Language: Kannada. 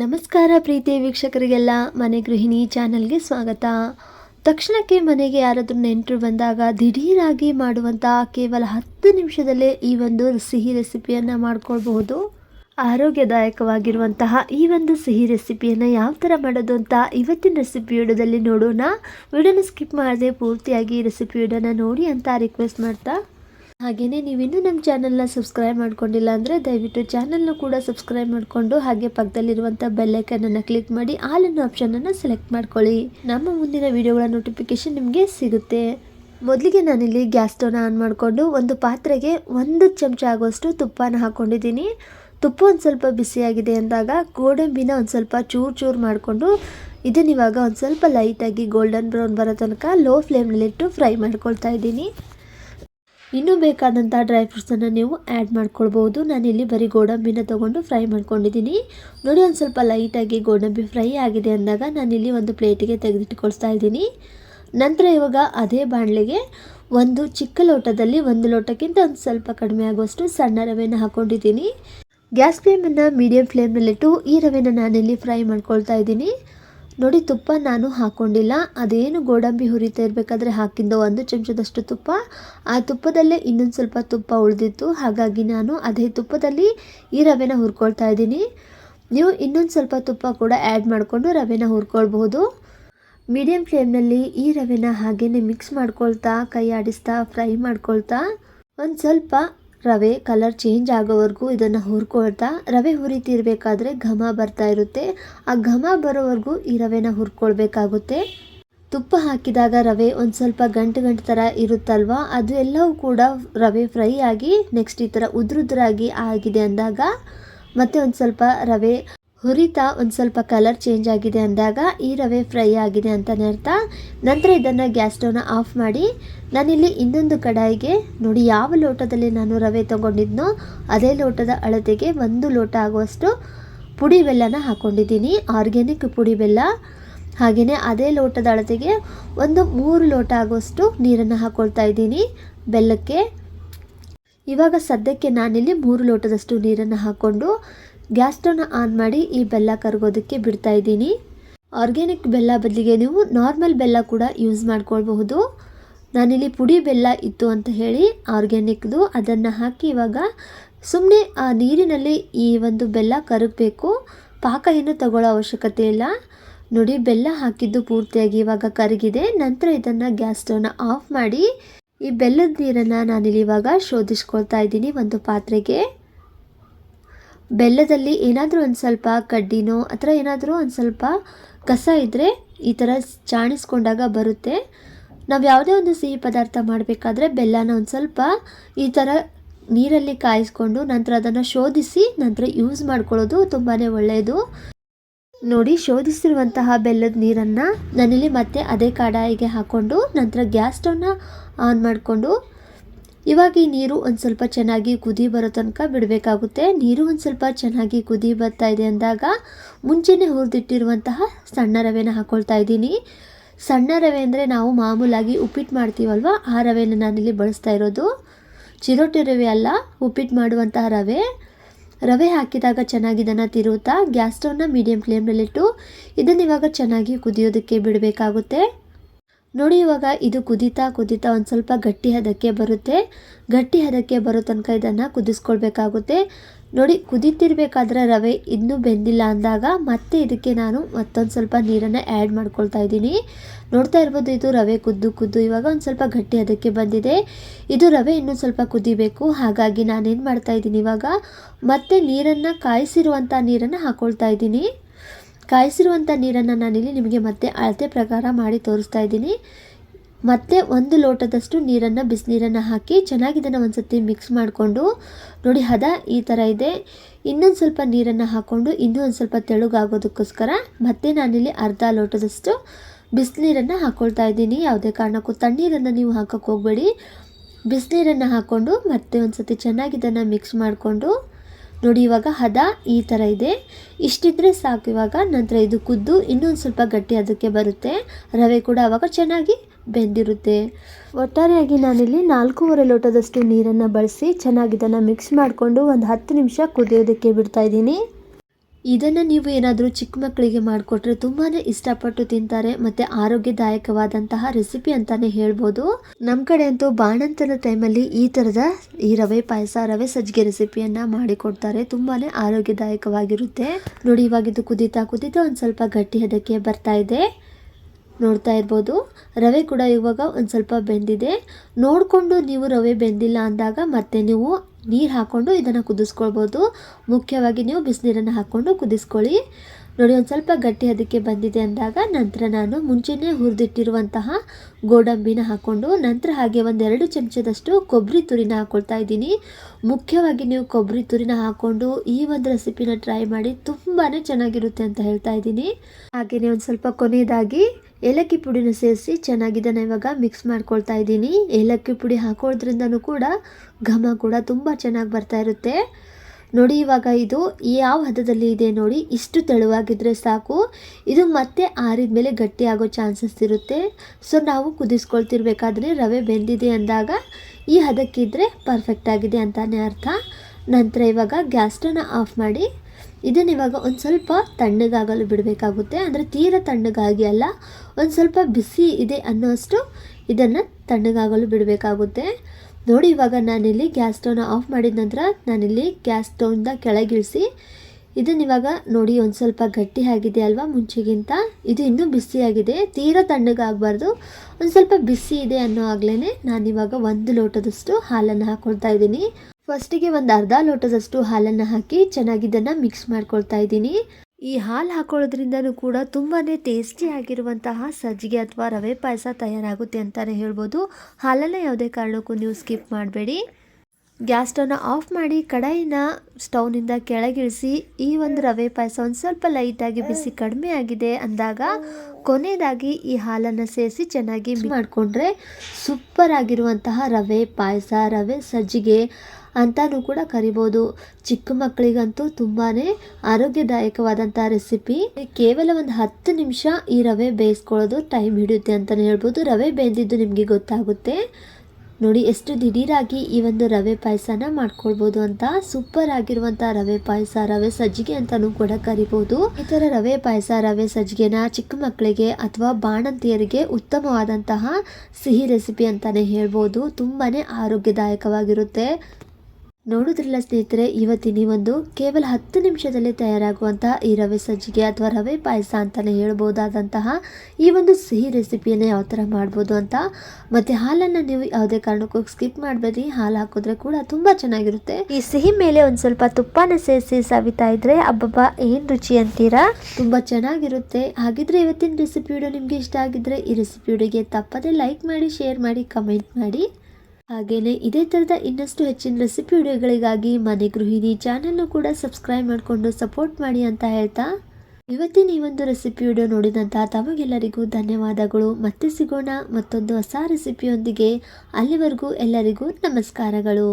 ನಮಸ್ಕಾರ ಪ್ರೀತಿಯ ವೀಕ್ಷಕರಿಗೆಲ್ಲ, ಮನೆ ಗೃಹಿಣಿ ಚಾನಲ್ಗೆ ಸ್ವಾಗತ. ತಕ್ಷಣಕ್ಕೆ ಮನೆಗೆ ಯಾರಾದರೂ ನೆಂಟರು ಬಂದಾಗ ದಿಢೀರಾಗಿ ಮಾಡುವಂಥ ಕೇವಲ ಹತ್ತು ನಿಮಿಷದಲ್ಲೇ ಈ ಒಂದು ಸಿಹಿ ರೆಸಿಪಿಯನ್ನು ಮಾಡ್ಕೊಳ್ಬಹುದು. ಆರೋಗ್ಯದಾಯಕವಾಗಿರುವಂತಹ ಈ ಒಂದು ಸಿಹಿ ರೆಸಿಪಿಯನ್ನು ಯಾವ ಥರ ಮಾಡೋದು ಅಂತ ಇವತ್ತಿನ ರೆಸಿಪಿ ವಿಡಿಯೋದಲ್ಲಿ ನೋಡೋಣ. ವಿಡಿಯೋನ ಸ್ಕಿಪ್ ಮಾಡದೆ ಪೂರ್ತಿಯಾಗಿ ರೆಸಿಪಿ ವಿಡಿಯೋನ ನೋಡಿ ಅಂತ ರಿಕ್ವೆಸ್ಟ್ ಮಾಡ್ತಾ ಹಾಗೆಯೇ ನೀವಿನ್ನೂ ನಮ್ಮ ಚಾನಲ್ನ ಸಬ್ಸ್ಕ್ರೈಬ್ ಮಾಡ್ಕೊಂಡಿಲ್ಲ ಅಂದರೆ ದಯವಿಟ್ಟು ಚಾನಲ್ನ ಕೂಡ ಸಬ್ಸ್ಕ್ರೈಬ್ ಮಾಡಿಕೊಂಡು ಹಾಗೆ ಪಕ್ಕದಲ್ಲಿರುವಂಥ ಬೆಲ್ಲೈಕನನ್ನು ಕ್ಲಿಕ್ ಮಾಡಿ ಆಲ್ ಅನ್ನೋ ಆಪ್ಷನನ್ನು ಸೆಲೆಕ್ಟ್ ಮಾಡ್ಕೊಳ್ಳಿ. ನಮ್ಮ ಮುಂದಿನ ವಿಡಿಯೋಗಳ ನೋಟಿಫಿಕೇಶನ್ ನಿಮಗೆ ಸಿಗುತ್ತೆ. ಮೊದಲಿಗೆ ನಾನಿಲ್ಲಿ ಗ್ಯಾಸ್ ಸ್ಟವ್ನ ಆನ್ ಮಾಡಿಕೊಂಡು ಒಂದು ಪಾತ್ರೆಗೆ ಒಂದು ಚಮಚ ಆಗುವಷ್ಟು ತುಪ್ಪನ ಹಾಕ್ಕೊಂಡಿದ್ದೀನಿ ತುಪ್ಪ ಒಂದು ಸ್ವಲ್ಪ ಬಿಸಿಯಾಗಿದೆ ಅಂದಾಗ ಗೋಡಂಬಿನ ಒಂದು ಸ್ವಲ್ಪ ಚೂರು ಚೂರು ಮಾಡಿಕೊಂಡು ಇದನ್ನಿವಾಗ ಒಂದು ಸ್ವಲ್ಪ ಲೈಟಾಗಿ ಗೋಲ್ಡನ್ ಬ್ರೌನ್ ಬರೋ ತನಕ ಲೋ ಫ್ಲೇಮ್ನಲ್ಲಿಟ್ಟು ಫ್ರೈ ಮಾಡ್ಕೊಳ್ತಾ ಇದ್ದೀನಿ. ಇನ್ನೂ ಬೇಕಾದಂಥ ಡ್ರೈ ಫ್ರೂಟ್ಸನ್ನು ನೀವು ಆ್ಯಡ್ ಮಾಡ್ಕೊಳ್ಬೋದು. ನಾನಿಲ್ಲಿ ಬರೀ ಗೋಡಂಬಿನ ತೊಗೊಂಡು ಫ್ರೈ ಮಾಡ್ಕೊಂಡಿದ್ದೀನಿ. ನೋಡಿ ಒಂದು ಸ್ವಲ್ಪ ಲೈಟಾಗಿ ಗೋಡಂಬಿ ಫ್ರೈ ಆಗಿದೆ ಅಂದಾಗ ನಾನಿಲ್ಲಿ ಒಂದು ಪ್ಲೇಟಿಗೆ ತೆಗೆದಿಟ್ಕೊಳ್ತಾ ಇದ್ದೀನಿ. ನಂತರ ಇವಾಗ ಅದೇ ಬಾಣಲೆಗೆ ಒಂದು ಚಿಕ್ಕ ಲೋಟದಲ್ಲಿ ಒಂದು ಲೋಟಕ್ಕಿಂತ ಒಂದು ಸ್ವಲ್ಪ ಕಡಿಮೆ ಆಗುವಷ್ಟು ಸಣ್ಣ ರವೆಯನ್ನು ಹಾಕ್ಕೊಂಡಿದ್ದೀನಿ ಗ್ಯಾಸ್ ಫ್ಲೇಮನ್ನು ಮೀಡಿಯಂ ಫ್ಲೇಮಲ್ಲಿಟ್ಟು ಈ ರವೆನ ನಾನಿಲ್ಲಿ ಫ್ರೈ ಮಾಡ್ಕೊಳ್ತಾ ಇದ್ದೀನಿ. ನೋಡಿ, ತುಪ್ಪ ನಾನು ಹಾಕ್ಕೊಂಡಿಲ್ಲ ಅದೇನು ಗೋಡಂಬಿ ಹುರಿತಾ ಇರಬೇಕಾದ್ರೆ ಹಾಕಿದ್ದೋ ಒಂದು ಚಮಚದಷ್ಟು ತುಪ್ಪ. ಆ ತುಪ್ಪದಲ್ಲೇ ಇನ್ನೊಂದು ಸ್ವಲ್ಪ ತುಪ್ಪ ಉಳಿದಿತ್ತು. ಹಾಗಾಗಿ ನಾನು ಅದೇ ತುಪ್ಪದಲ್ಲಿ ಈ ರವೆನ ಹುರ್ಕೊಳ್ತಾ ಇದ್ದೀನಿ. ನೀವು ಇನ್ನೊಂದು ಸ್ವಲ್ಪ ತುಪ್ಪ ಕೂಡ ಆ್ಯಡ್ ಮಾಡಿಕೊಂಡು ರವೆನ ಹುರ್ಕೊಳ್ಬಹುದು. ಮೀಡಿಯಂ ಫ್ಲೇಮ್ನಲ್ಲಿ ಈ ರವೆನ ಹಾಗೇ ಮಿಕ್ಸ್ ಮಾಡ್ಕೊಳ್ತಾ ಕೈ ಆಡಿಸ್ತಾ ಫ್ರೈ ಮಾಡ್ಕೊಳ್ತಾ, ಒಂದು ಸ್ವಲ್ಪ ರವೆ ಕಲರ್ ಚೇಂಜ್ ಆಗೋವರೆಗೂ ಇದನ್ನು ಹುರ್ಕೊಳ್ತಾ, ರವೆ ಹುರಿತಿರ್ಬೇಕಾದ್ರೆ ಘಮ ಬರ್ತಾ ಇರುತ್ತೆ. ಆ ಘಮ ಬರೋವರೆಗೂ ಈ ರವೆನ ಹುರ್ಕೊಳ್ಬೇಕಾಗುತ್ತೆ. ತುಪ್ಪ ಹಾಕಿದಾಗ ರವೆ ಒಂದು ಸ್ವಲ್ಪ ಗಂಟು ಗಂಟು ಥರ ಇರುತ್ತಲ್ವ? ಅದು ಎಲ್ಲವೂ ಕೂಡ ರವೆ ಫ್ರೈ ಆಗಿ ನೆಕ್ಸ್ಟ್ ಈ ಥರ ಉದ್ರುದ್ರಾಗಿ ಆಗಿದೆ ಅಂದಾಗ, ಮತ್ತೆ ಒಂದು ಸ್ವಲ್ಪ ರವೆ ಹುರಿತಾ ಒಂದು ಸ್ವಲ್ಪ ಕಲರ್ ಚೇಂಜ್ ಆಗಿದೆ ಅಂದಾಗ ಈ ರವೆ ಫ್ರೈ ಆಗಿದೆ ಅಂತಲೇ ಅರ್ಥ. ನಂತರ ಇದನ್ನು ಗ್ಯಾಸ್ ಸ್ಟವ್ನ ಆಫ್ ಮಾಡಿ, ನಾನಿಲ್ಲಿ ಇನ್ನೊಂದು ಕಡಾಯಿಗೆ ನೋಡಿ ಯಾವ ಲೋಟದಲ್ಲಿ ನಾನು ರವೆ ತೊಗೊಂಡಿದ್ನೋ ಅದೇ ಲೋಟದ ಅಳತೆಗೆ ಒಂದು ಲೋಟ ಆಗುವಷ್ಟು ಪುಡಿ ಬೆಲ್ಲನ ಹಾಕ್ಕೊಂಡಿದ್ದೀನಿ ಆರ್ಗ್ಯಾನಿಕ್ ಪುಡಿ ಬೆಲ್ಲ. ಹಾಗೆಯೇ ಅದೇ ಲೋಟದ ಅಳತೆಗೆ ಒಂದು ಮೂರು ಲೋಟ ಆಗುವಷ್ಟು ನೀರನ್ನು ಹಾಕ್ಕೊಳ್ತಾ ಇದ್ದೀನಿ ಬೆಲ್ಲಕ್ಕೆ. ಇವಾಗ ಸದ್ಯಕ್ಕೆ ನಾನಿಲ್ಲಿ ಮೂರು ಲೋಟದಷ್ಟು ನೀರನ್ನು ಹಾಕ್ಕೊಂಡು ಗ್ಯಾಸ್ ಸ್ಟವ್ನ ಆನ್ ಮಾಡಿ ಈ ಬೆಲ್ಲ ಕರಗೋದಕ್ಕೆ ಬಿಡ್ತಾ ಇದ್ದೀನಿ. ಆರ್ಗ್ಯಾನಿಕ್ ಬೆಲ್ಲ ಬದಲಿಗೆ ನೀವು ನಾರ್ಮಲ್ ಬೆಲ್ಲ ಕೂಡ ಯೂಸ್ ಮಾಡ್ಕೊಳ್ಬಹುದು. ನಾನಿಲ್ಲಿ ಪುಡಿ ಬೆಲ್ಲ ಇತ್ತು ಅಂತ ಹೇಳಿ ಆರ್ಗ್ಯಾನಿಕ್ದು ಅದನ್ನು ಹಾಕಿ ಇವಾಗ ಸುಮ್ಮನೆ ಆ ನೀರಿನಲ್ಲಿ ಈ ಒಂದು ಬೆಲ್ಲ ಕರಗಬೇಕು. ಪಾಕ ಏನು ತಗೊಳ್ಳೋ ಅವಶ್ಯಕತೆ ಇಲ್ಲ. ನೋಡಿ, ಬೆಲ್ಲ ಹಾಕಿದ್ದು ಪೂರ್ತಿಯಾಗಿ ಇವಾಗ ಕರಗಿದೆ. ನಂತರ ಇದನ್ನು ಗ್ಯಾಸ್ ಸ್ಟವ್ನ ಆಫ್ ಮಾಡಿ ಈ ಬೆಲ್ಲದ ನೀರನ್ನು ನಾನಿಲ್ಲಿ ಇವಾಗ ಶೋಧಿಸ್ಕೊಳ್ತಾ ಇದ್ದೀನಿ ಒಂದು ಪಾತ್ರೆಗೆ. ಬೆಲ್ಲದಲ್ಲಿ ಏನಾದರೂ ಒಂದು ಸ್ವಲ್ಪ ಕಡ್ಡಿನೋ ಅಥವಾ ಏನಾದರೂ ಒಂದು ಸ್ವಲ್ಪ ಕಸ ಇದ್ದರೆ ಈ ಥರ ಚಾಣಿಸ್ಕೊಂಡಾಗ ಬರುತ್ತೆ. ನಾವು ಯಾವುದೇ ಒಂದು ಸಿಹಿ ಪದಾರ್ಥ ಮಾಡಬೇಕಾದ್ರೆ ಬೆಲ್ಲನ ಒಂದು ಸ್ವಲ್ಪ ಈ ಥರ ನೀರಲ್ಲಿ ಕಾಯಿಸ್ಕೊಂಡು ನಂತರ ಅದನ್ನು ಶೋಧಿಸಿ ನಂತರ ಯೂಸ್ ಮಾಡ್ಕೊಳ್ಳೋದು ತುಂಬಾ ಒಳ್ಳೆಯದು ನೋಡಿ, ಶೋಧಿಸಿರುವಂತಹ ಬೆಲ್ಲದ ನೀರನ್ನು ನಾನಿಲ್ಲಿ ಮತ್ತೆ ಅದೇ ಕಡಾಯಿಗೆ ಹಾಕ್ಕೊಂಡು ನಂತರ ಗ್ಯಾಸ್ ಸ್ಟವ್ನ ಆನ್ ಮಾಡಿಕೊಂಡು ಇವಾಗ ಈ ನೀರು ಒಂದು ಸ್ವಲ್ಪ ಚೆನ್ನಾಗಿ ಕುದಿ ಬರೋ ತನಕ ಬಿಡಬೇಕಾಗುತ್ತೆ. ನೀರು ಒಂದು ಸ್ವಲ್ಪ ಚೆನ್ನಾಗಿ ಕುದಿ ಬರ್ತಾ ಇದೆ ಅಂದಾಗ ಮುಂಚೆನೇ ಹುರಿದಿಟ್ಟಿರುವಂತಹ ಸಣ್ಣ ರವೆನ ಹಾಕ್ಕೊಳ್ತಾ ಇದ್ದೀನಿ. ಸಣ್ಣ ರವೆ ಅಂದರೆ ನಾವು ಮಾಮೂಲಾಗಿ ಉಪ್ಪಿಟ್ಟು ಮಾಡ್ತೀವಲ್ವ? ಆ ರವೆನ ನಾನಿಲ್ಲಿ ಬಳಸ್ತಾ ಇರೋದು. ಚಿರೋಟಿ ರವೆ ಅಲ್ಲ ಉಪ್ಪಿಟ್ಟು ಮಾಡುವಂತಹ ರವೆ. ರವೆ ಹಾಕಿದಾಗ ಚೆನ್ನಾಗಿ ಇದನ್ನು ತಿರುತ್ತಾ ಗ್ಯಾಸ್ ಸ್ಟವ್ನ ಮೀಡಿಯಂ ಫ್ಲೇಮ್ನಲ್ಲಿಟ್ಟು ಇದನ್ನು ಇವಾಗ ಚೆನ್ನಾಗಿ ಕುದಿಯೋದಕ್ಕೆ ಬಿಡಬೇಕಾಗುತ್ತೆ. ನೋಡಿ ಇವಾಗ ಇದು ಕುದೀತಾ ಕುದೀತಾ ಒಂದು ಸ್ವಲ್ಪ ಗಟ್ಟಿ ಹದಕ್ಕೆ ಬರುತ್ತೆ. ಗಟ್ಟಿ ಹದಕ್ಕೆ ಬರೋ ತನಕ ಇದನ್ನು ಕುದಿಸ್ಕೊಳ್ಬೇಕಾಗುತ್ತೆ. ನೋಡಿ ಕುದೀತಿರ್ಬೇಕಾದ್ರೆ ರವೆ ಇನ್ನೂ ಬೆಂದಿಲ್ಲ ಅಂದಾಗ ಮತ್ತೆ ಇದಕ್ಕೆ ನಾನು ಮತ್ತೊಂದು ಸ್ವಲ್ಪ ನೀರನ್ನು ಆ್ಯಡ್ ಮಾಡ್ಕೊಳ್ತಾ ಇದ್ದೀನಿ. ನೋಡ್ತಾ ಇರ್ಬೋದು ಇದು ರವೆ ಕುದ್ದು ಕುದ್ದು ಇವಾಗ ಒಂದು ಸ್ವಲ್ಪ ಗಟ್ಟಿ ಅದಕ್ಕೆ ಬಂದಿದೆ. ಇದು ರವೆ ಇನ್ನೂ ಸ್ವಲ್ಪ ಕುದಿಬೇಕು. ಹಾಗಾಗಿ ನಾನೇನು ಮಾಡ್ತಾ ಇದ್ದೀನಿ ಇವಾಗ ಮತ್ತೆ ನೀರನ್ನು ಕಾಯಿಸಿರುವಂಥ ನೀರನ್ನು ಹಾಕ್ಕೊಳ್ತಾ ಇದ್ದೀನಿ. ಕಾಯಿಸಿರುವಂಥ ನೀರನ್ನು ನಾನಿಲ್ಲಿ ನಿಮಗೆ ಮತ್ತೆ ಅಳತೆ ಪ್ರಕಾರ ಮಾಡಿ ತೋರಿಸ್ತಾ ಇದ್ದೀನಿ. ಮತ್ತೆ ಒಂದು ಲೋಟದಷ್ಟು ನೀರನ್ನು, ಬಿಸಿನೀರನ್ನು ಹಾಕಿ ಚೆನ್ನಾಗಿ ಇದನ್ನು ಒಂದು ಸತಿ ಮಿಕ್ಸ್ ಮಾಡಿಕೊಂಡು ನೋಡಿ ಹದ ಈ ಥರ ಇದೆ. ಇನ್ನೊಂದು ಸ್ವಲ್ಪ ನೀರನ್ನು ಹಾಕ್ಕೊಂಡು ಇನ್ನೂ ಒಂದು ಸ್ವಲ್ಪ ತೆಳುಗಾಗೋದಕ್ಕೋಸ್ಕರ ಮತ್ತೆ ನಾನಿಲ್ಲಿ ಅರ್ಧ ಲೋಟದಷ್ಟು ಬಿಸಿನೀರನ್ನು ಹಾಕ್ಕೊಳ್ತಾ ಇದ್ದೀನಿ. ಯಾವುದೇ ಕಾರಣಕ್ಕೂ ತಣ್ಣೀರನ್ನು ನೀವು ಹಾಕೋಕ್ಕೆ ಹೋಗಬೇಡಿ. ಬಿಸಿನೀರನ್ನು ಹಾಕ್ಕೊಂಡು ಮತ್ತೆ ಒಂದು ಸತಿ ಚೆನ್ನಾಗಿ ಇದನ್ನು ಮಿಕ್ಸ್ ಮಾಡಿಕೊಂಡು ನೋಡಿ, ಇವಾಗ ಹದ ಈ ಥರ ಇದೆ. ಇಷ್ಟಿದ್ರೆ ಸಾಕು. ಇವಾಗ ನಂತರ ಇದು ಕುದ್ದು, ಇನ್ನೊಂದು ಸ್ವಲ್ಪ ಗಟ್ಟಿ ಅದಕ್ಕೆ ಬರುತ್ತೆ. ರವೆ ಕೂಡ ಆವಾಗ ಚೆನ್ನಾಗಿ ಬೆಂದಿರುತ್ತೆ. ಒಟ್ಟಾರೆಯಾಗಿ ನಾನಿಲ್ಲಿ ನಾಲ್ಕೂವರೆ ಲೋಟದಷ್ಟು ನೀರನ್ನು ಬಳಸಿ ಚೆನ್ನಾಗಿ ಇದನ್ನು ಮಿಕ್ಸ್ ಮಾಡಿಕೊಂಡು ಒಂದು ಹತ್ತು ನಿಮಿಷ ಕುದಿಯೋದಕ್ಕೆ ಬಿಡ್ತಾ ಇದ್ದೀನಿ. ಇದನ್ನು ನೀವು ಏನಾದರೂ ಚಿಕ್ಕ ಮಕ್ಕಳಿಗೆ ಮಾಡಿಕೊಟ್ರೆ ತುಂಬಾ ಇಷ್ಟಪಟ್ಟು ತಿಂತಾರೆ, ಮತ್ತು ಆರೋಗ್ಯದಾಯಕವಾದಂತಹ ರೆಸಿಪಿ ಅಂತಲೇ ಹೇಳ್ಬೋದು. ನಮ್ಮ ಕಡೆ ಅಂತೂ ಬಾಣಂತನ ಟೈಮಲ್ಲಿ ಈ ಥರದ ಈ ರವೆ ಪಾಯಸ, ರವೆ ಸಜ್ಜಿಗೆ ರೆಸಿಪಿಯನ್ನು ಮಾಡಿಕೊಡ್ತಾರೆ. ತುಂಬಾ ಆರೋಗ್ಯದಾಯಕವಾಗಿರುತ್ತೆ. ನೋಡಿ ಇವಾಗ ಇದು ಕುದೀತಾ ಕುದೀತಾ ಒಂದು ಸ್ವಲ್ಪ ಗಟ್ಟಿ ಹದಕ್ಕೆ ಬರ್ತಾ ಇದೆ. ನೋಡ್ತಾ ಇರ್ಬೋದು, ರವೆ ಕೂಡ ಇವಾಗ ಒಂದು ಸ್ವಲ್ಪ ಬೆಂದಿದೆ. ನೋಡಿಕೊಂಡು ನೀವು ರವೆ ಬೆಂದಿಲ್ಲ ಅಂದಾಗ ಮತ್ತೆ ನೀವು ನೀರು ಹಾಕ್ಕೊಂಡು ಇದನ್ನು ಕುದಿಸ್ಕೊಳ್ಬೋದು. ಮುಖ್ಯವಾಗಿ ನೀವು ಬಿಸಿನೀರನ್ನು ಹಾಕ್ಕೊಂಡು ಕುದಿಸ್ಕೊಳ್ಳಿ. ನೋಡಿ, ಒಂದು ಸ್ವಲ್ಪ ಗಟ್ಟಿ ಅದಕ್ಕೆ ಬಂದಿದೆ ಅಂದಾಗ ನಂತರ ನಾನು ಮುಂಚೆನೇ ಹುರಿದಿಟ್ಟಿರುವಂತಹ ಗೋಡಂಬಿನ ಹಾಕ್ಕೊಂಡು ನಂತರ ಹಾಗೆ ಒಂದೆರಡು ಚಮಚದಷ್ಟು ಕೊಬ್ಬರಿ ತುರಿನ ಹಾಕ್ಕೊಳ್ತಾ ಇದ್ದೀನಿ. ಮುಖ್ಯವಾಗಿ ನೀವು ಕೊಬ್ಬರಿ ತುರಿನ ಹಾಕ್ಕೊಂಡು ಈ ಒಂದು ರೆಸಿಪಿನ ಟ್ರೈ ಮಾಡಿ ತುಂಬಾ ಚೆನ್ನಾಗಿರುತ್ತೆ ಅಂತ ಹೇಳ್ತಾ ಇದ್ದೀನಿ. ಹಾಗೆಯೇ ಒಂದು ಸ್ವಲ್ಪ ಕೊನೆಯದಾಗಿ ಏಲಕ್ಕಿ ಪುಡಿನ ಸೇರಿಸಿ ಚೆನ್ನಾಗಿದೆ ಇದನ್ನು ಇವಾಗ ಮಿಕ್ಸ್ ಮಾಡ್ಕೊಳ್ತಾ ಇದ್ದೀನಿ. ಏಲಕ್ಕಿ ಪುಡಿ ಹಾಕೋದ್ರಿಂದನೂ ಕೂಡ ಘಮ ಕೂಡ ತುಂಬ ಚೆನ್ನಾಗಿ ಬರ್ತಾ ಇರುತ್ತೆ. ನೋಡಿ ಇವಾಗ ಇದು ಯಾವ ಹದದಲ್ಲಿ ಇದೆ ನೋಡಿ, ಇಷ್ಟು ತೆಳುವಾಗಿದ್ದರೆ ಸಾಕು. ಇದು ಮತ್ತೆ ಆರಿದ ಮೇಲೆ ಗಟ್ಟಿ ಆಗೋ ಚಾನ್ಸಸ್ ಇರುತ್ತೆ. ಸೊ, ನಾವು ಕುದಿಸ್ಕೊಳ್ತಿರ್ಬೇಕಾದ್ರೆ ರವೆ ಬೆಂದಿದೆ ಅಂದಾಗ ಈ ಹದಕ್ಕಿದ್ರೆ ಪರ್ಫೆಕ್ಟ್ ಆಗಿದೆ ಅಂತಲೇ ಅರ್ಥ. ನಂತರ ಇವಾಗ ಗ್ಯಾಸ್ಟನ್ನು ಆಫ್ ಮಾಡಿ ಇದನ್ನ ಇವಾಗ ಒಂದು ಸ್ವಲ್ಪ ತಣ್ಣಗಾಗಲು ಬಿಡಬೇಕಾಗುತ್ತೆ. ಅಂದರೆ ತೀರ ತಣ್ಣಗಾಗಿ ಅಲ್ಲ ಒಂದು ಸ್ವಲ್ಪ ಬಿಸಿ ಇದೆ ಅನ್ನೋಷ್ಟು ಇದನ್ನು ತಣ್ಣಗಾಗಲು ಬಿಡಬೇಕಾಗುತ್ತೆ. ನೋಡಿ, ಇವಾಗ ನಾನಿಲ್ಲಿ ಗ್ಯಾಸ್ ಸ್ಟವ್ನ ಆಫ್ ಮಾಡಿದ ನಂತರ ನಾನಿಲ್ಲಿ ಗ್ಯಾಸ್ ಸ್ಟವ್ನಿಂದ ಕೆಳಗಿಳಿಸಿ ಇದನ್ನು ಇವಾಗ ನೋಡಿ, ಒಂದು ಸ್ವಲ್ಪ ಗಟ್ಟಿ ಆಗಿದೆ ಅಲ್ವಾ ಮುಂಚೆಗಿಂತ. ಇದು ಇನ್ನೂ ಬಿಸಿಯಾಗಿದೆ ತೀರಾ ತಣ್ಣಗಾಗಬಾರ್ದು ಒಂದು ಸ್ವಲ್ಪ ಬಿಸಿ ಇದೆ ಅನ್ನೋ ಆಗ್ಲೇ ನಾನಿವಾಗ ಒಂದು ಲೋಟದಷ್ಟು ಹಾಲನ್ನು ಹಾಕ್ಕೊಳ್ತಾ ಇದ್ದೀನಿ. ಫಸ್ಟಿಗೆ ಒಂದು ಅರ್ಧ ಲೋಟದಷ್ಟು ಹಾಲನ್ನು ಹಾಕಿ ಚೆನ್ನಾಗಿ ಇದನ್ನು ಮಿಕ್ಸ್ ಮಾಡ್ಕೊಳ್ತಾ ಇದ್ದೀನಿ. ಈ ಹಾಲು ಹಾಕೊಳ್ಳೋದ್ರಿಂದನೂ ಕೂಡ ತುಂಬಾ ಟೇಸ್ಟಿ ಆಗಿರುವಂತಹ ಸಜ್ಜಿಗೆ ಅಥವಾ ರವೆ ಪಾಯಸ ತಯಾರಾಗುತ್ತೆ ಅಂತಲೇ ಹೇಳ್ಬೋದು. ಹಾಲನ್ನು ಯಾವುದೇ ಕಾರಣಕ್ಕೂ ನೀವು ಸ್ಕಿಪ್ ಮಾಡಬೇಡಿ. ಗ್ಯಾಸ್ ಸ್ಟವ್ನ ಆಫ್ ಮಾಡಿ ಕಡಾಯಿನ ಸ್ಟವ್ನಿಂದ ಕೆಳಗಿಳಿಸಿ ಈ ಒಂದು ರವೆ ಪಾಯಸ ಒಂದು ಸ್ವಲ್ಪ ಲೈಟಾಗಿ ಬಿಸಿ ಕಡಿಮೆ ಆಗಿದೆ ಅಂದಾಗ ಕೊನೆಯದಾಗಿ ಈ ಹಾಲನ್ನು ಸೇರಿಸಿ ಚೆನ್ನಾಗಿ ಮಾಡಿಕೊಂಡ್ರೆ ಸೂಪರ್ ಆಗಿರುವಂತಹ ರವೆ ಪಾಯಸ, ರವೆ ಸಜ್ಜಿಗೆ ಅಂತಾನೂ ಕೂಡ ಕರಿಬೋದು. ಚಿಕ್ಕ ಮಕ್ಕಳಿಗಂತೂ ತುಂಬಾ ಆರೋಗ್ಯದಾಯಕವಾದಂಥ ರೆಸಿಪಿ. ಕೇವಲ ಒಂದು ಹತ್ತು ನಿಮಿಷ ಈ ರವೆ ಬೇಯಿಸ್ಕೊಳ್ಳೋದು ಟೈಮ್ ಹಿಡಿಯುತ್ತೆ ಅಂತಲೇ ಹೇಳ್ಬೋದು. ರವೆ ಬೇಯ್ದಿದ್ದು ನಿಮಗೆ ಗೊತ್ತಾಗುತ್ತೆ. ನೋಡಿ, ಎಷ್ಟು ದಿಢೀರಾಗಿ ಈ ಒಂದು ರವೆ ಪಾಯಸನ ಮಾಡ್ಕೊಳ್ಬೋದು ಅಂತ. ಸೂಪರ್ ಆಗಿರುವಂಥ ರವೆ ಪಾಯಸ, ರವೆ ಸಜ್ಜಿಗೆ ಅಂತಲೂ ಕೂಡ ಕರಿಬೋದು. ಈ ಥರ ರವೆ ಪಾಯಸ, ರವೆ ಸಜ್ಜಿಗೆನ ಚಿಕ್ಕ ಮಕ್ಕಳಿಗೆ ಅಥವಾ ಬಾಣಂತಿಯರಿಗೆ ಉತ್ತಮವಾದಂತಹ ಸಿಹಿ ರೆಸಿಪಿ ಅಂತಾನೆ ಹೇಳ್ಬೋದು. ತುಂಬಾ ಆರೋಗ್ಯದಾಯಕವಾಗಿರುತ್ತೆ. ನೋಡಿದ್ರಲ್ಲ ಸ್ನೇಹಿತರೆ, ಇವತ್ತಿನ ಒಂದು ಕೇವಲ ಹತ್ತು ನಿಮಿಷದಲ್ಲಿ ತಯಾರಾಗುವಂತಹ ಈ ರವೆ ಸಜ್ಜಿಗೆ ಅಥವಾ ರವೆ ಪಾಯಸ ಅಂತಲೇ ಹೇಳ್ಬೋದಾದಂತಹ ಈ ಒಂದು ಸಿಹಿ ರೆಸಿಪಿಯನ್ನು ಯಾವ ಥರ ಮಾಡ್ಬೋದು ಅಂತ. ಮತ್ತು ಹಾಲನ್ನು ನೀವು ಯಾವುದೇ ಕಾರಣಕ್ಕೂ ಸ್ಕಿಪ್ ಮಾಡಬೇಡಿ, ಹಾಲು ಹಾಕಿದ್ರೆ ಕೂಡ ತುಂಬ ಚೆನ್ನಾಗಿರುತ್ತೆ. ಈ ಸಿಹಿ ಮೇಲೆ ಒಂದು ಸ್ವಲ್ಪ ತುಪ್ಪನ ಸೇರಿಸಿ ಸವಿತಾ ಇದ್ರೆ ಅಬ್ಬಬ್ಬ, ಏನು ರುಚಿ ಅಂತೀರಾ? ತುಂಬ ಚೆನ್ನಾಗಿರುತ್ತೆ. ಹಾಗಿದ್ರೆ ಇವತ್ತಿನ ರೆಸಿಪಿ ವಿಡಿಯೋ ನಿಮಗೆ ಇಷ್ಟ ಆಗಿದ್ರೆ ಈ ರೆಸಿಪಿ ವಿಡಿಯೋಗೆ ತಪ್ಪದೆ ಲೈಕ್ ಮಾಡಿ, ಶೇರ್ ಮಾಡಿ, ಕಮೆಂಟ್ ಮಾಡಿ. ಹಾಗೆಯೇ ಇದೇ ಥರದ ಇನ್ನಷ್ಟು ಹೆಚ್ಚಿನ ರೆಸಿಪಿ ವಿಡಿಯೋಗಳಿಗಾಗಿ ಮನೆ ಗೃಹಿಣಿ ಚಾನಲ್ನು ಕೂಡ ಸಬ್ಸ್ಕ್ರೈಬ್ ಮಾಡಿಕೊಂಡು ಸಪೋರ್ಟ್ ಮಾಡಿ ಅಂತ ಹೇಳ್ತಾ ಇವತ್ತಿನ ಈ ಒಂದು ರೆಸಿಪಿ ವಿಡಿಯೋ ನೋಡಿದಂತಹ ತಮಗೆಲ್ಲರಿಗೂ ಧನ್ಯವಾದಗಳು. ಮತ್ತೆ ಸಿಗೋಣ ಮತ್ತೊಂದು ಹೊಸ ರೆಸಿಪಿಯೊಂದಿಗೆ ಅಲ್ಲಿವರೆಗೂ ಎಲ್ಲರಿಗೂ ನಮಸ್ಕಾರಗಳು.